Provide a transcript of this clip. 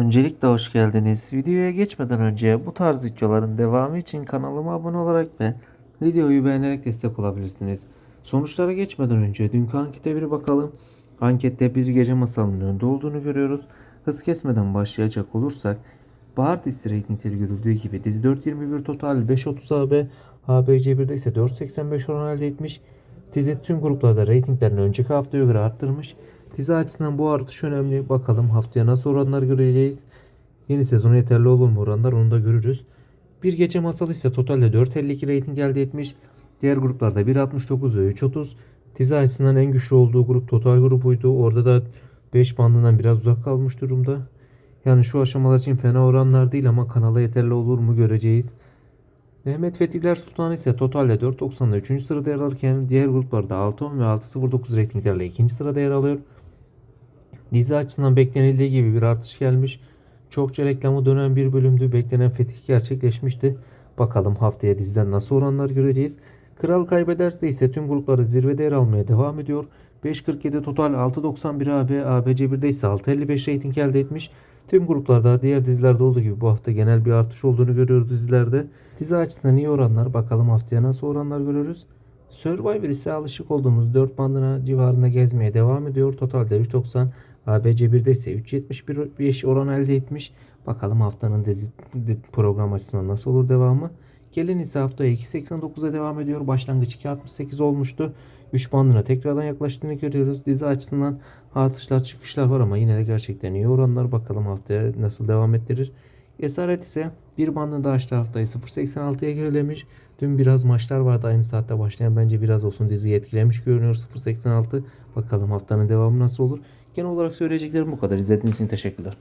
Öncelikle hoş geldiniz. Videoya geçmeden önce bu tarz videoların devamı için kanalıma abone olarak ve videoyu beğenerek destek olabilirsiniz. Sonuçlara geçmeden önce dünkü ankete bir bakalım. Ankette bir gece masalının önde olduğunu görüyoruz. Hız kesmeden başlayacak olursak Bahar dizisi reytingleri görüldüğü gibi dizi 4.21 total 5.30 AB, ABC1'de ise 4.85 oran elde etmiş. Dizi tüm gruplarda reytinglerini önceki haftaya göre arttırmış. Dizi açısından bu artış önemli. Bakalım haftaya nasıl oranlar göreceğiz. Yeni sezona yeterli olur mu oranlar onu da görürüz. Bir gece masalı ise totalde 4.52 reyting elde etmiş. Diğer gruplarda 1.69 ve 3.30. Dizi açısından en güçlü olduğu grup total grubuydu. Orada da 5 bandından biraz uzak kalmış durumda. Yani şu aşamalar için fena oranlar değil ama kanala yeterli olur mu göreceğiz. Mehmet Fethiler Sultan ise totalde 4.90'da 3. sırada yer alırken diğer gruplarda 6.10 ve 6.09 reytinglerle 2. sırada yer alıyor. Dizi açısından beklenildiği gibi bir artış gelmiş. Çokça reklamı dönen bir bölümdü. Beklenen fetih gerçekleşmişti. Bakalım haftaya diziden nasıl oranlar göreceğiz. Kral kaybederse ise tüm gruplarda zirvede yer almaya devam ediyor. 5.47 total 6.91 AB, ABC1'de ise 6.55 reyting elde etmiş. Tüm gruplarda diğer dizilerde olduğu gibi bu hafta genel bir artış olduğunu görüyoruz dizilerde. Dizi açısından iyi oranlar. Bakalım haftaya nasıl oranlar görürüz. Survivor ise alışık olduğumuz 4 bandına civarında gezmeye devam ediyor. Totalde 3.90 ABC1'de ise 3.71 oran elde etmiş. Bakalım haftanın dizi program açısından nasıl olur devamı. Gelin ise haftaya 2.89'a devam ediyor. Başlangıç 2.68 olmuştu. 3 bandına tekrardan yaklaştığını görüyoruz. Dizi açısından artışlar çıkışlar var ama yine de gerçekten iyi oranlar. Bakalım haftaya nasıl devam ettirir. Esaret ise bir bandını da açtı haftayı 0.86'ya gerilemiş. Dün biraz maçlar vardı aynı saatte başlayan bence biraz olsun diziyi etkilemiş görünüyor 0.86. Bakalım haftanın devamı nasıl olur. Genel olarak söyleyeceklerim bu kadar. İzlediğiniz için teşekkürler.